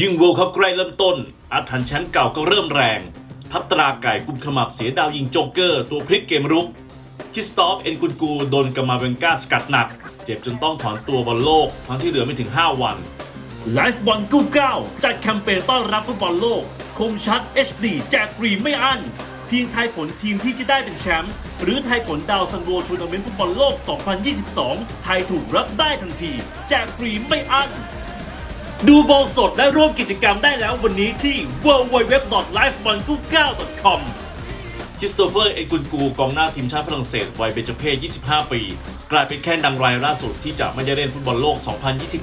ยิ่งเวิลด์คัพใกล้เริ่มต้น อาถรรพ์แชมป์เก่าก็เริ่มแรง ทัพตราไก่กุมขมับเสียดาวยิงโจ๊กเกอร์ ตัวพลิกเกมรุกคิสตอฟเอ็นกุนกูโดนกามาเวนก้าสกัดหนัก เจ็บจนต้องถอนตัวบอลโลก ทั้งที่เหลือไม่ถึง 5 วันไลฟ์บอลกู้เก้าจัดแคมเปญต้อนรับฟุตบอลโลก คมชัด HD แจกฟรีไม่อั้นทีมไทยผลทีมที่จะได้เป็นแชมป์หรือไทยผลดาวซันโวทัวร์นาเมนต์ฟุตบอลโลก 2022 ไทยถูกรับได้ทันที แจกฟรีไม่อั้น ดูบอลสดและร่วมกิจกรรมได้แล้ววันนี้ที่ www.lifeballgoog9.com คริสโตเฟอร์ เอกุนกู กองหน้าทีมชาติฝรั่งเศส วัยเบญจเพศ 25 ปี กลายเป็นแค่ดังรายล่าสุดที่จะไม่ได้เล่นฟุตบอลโลก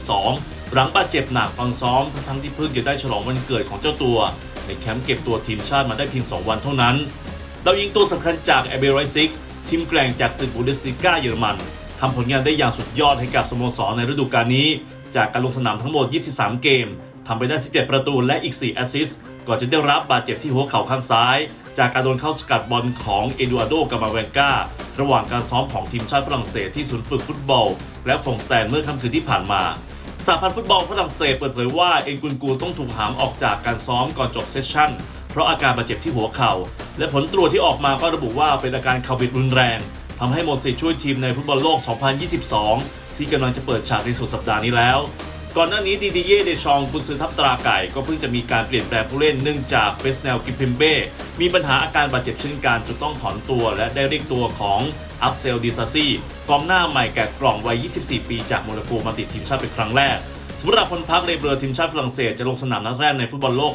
2022 หลังบาดเจ็บหนักฟังซ้อม ทั้งที่เพิ่งจะได้ฉลองวันเกิดของเจ้าตัว ในแคมป์เก็บตัวทีมชาติมาได้เพียง 2 วันเท่านั้นดายิงตัวสำคัญจากแอเบรอยซิก ทีมแกร่งจากศึกบูเดสลิก้าเยอรมัน ทำผลงานได้อย่างสุดยอดให้กับสโมสรในฤดูกาลนี้ จากการลงสนามทั้งหมด 23 เกมทำไปได้ 17 ประตูและอีก 4 แอสซิสต์ก่อนจะได้รับบาดเจ็บที่หัวเข่าข้างซ้าย จากการโดนเข้าสกัดบอลของเอดูอาร์โดกามาเวนการะหว่างการซ้อมของทีมชาติฝรั่งเศสที่ศูนย์ฝึกฟุตบอล และฝงแตนเมื่อค่ำคืนที่ผ่านมาสหพันธ์ฟุตบอลฝรั่งเศสเปิดเผยว่าเอ็นกุนกูต้องถูกหามออกจากการซ้อมก่อนจบเซสชั่น เพราะอาการบาดเจ็บที่หัวเข่า และผลตรวจที่ออกมาก็ระบุว่าเป็นอาการเข่าบิดรุนแรง ทำให้หมดสิทธิ์ช่วยทีมในฟุตบอลโลก 2022 ที่กำลังจะเปิดฉากในสุดสัปดาห์นี้แล้ว ก่อนหน้านี้ดีดีเย่เดชองกุนซือทัพตราไก่ ก็เพิ่งจะมีการเปลี่ยนแปลงผู้เล่นเนื่องจากเบสเนลกิมพิมเบ้มีปัญหาอาการบาดเจ็บเช่นกันจนต้องถอนตัว และได้เรียกตัวของอัพเซลดิซาซีกองหน้าใหม่แกะกล่องวัย 24 ปีจากโมนาโกมาติดทีมชาติเป็นครั้งแรกสำหรับพลพักในเบอรือทีมชาติฝรั่งเศสจะลงสนามนัดแรกในฟุตบอลโลก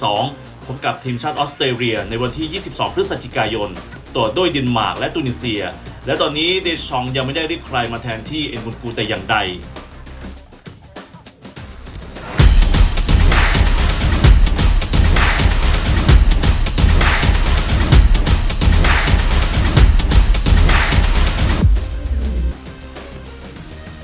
2022 พบกับทีมชาติออสเตรเลียในวันที่ 22 พฤศจิกายน ต่อด้วยเดนมาร์กและตุนิเซีย และตอนนี้เดชองยังไม่ได้เรียกใครมาแทนที่เอ็นบุนกูแต่อย่างใด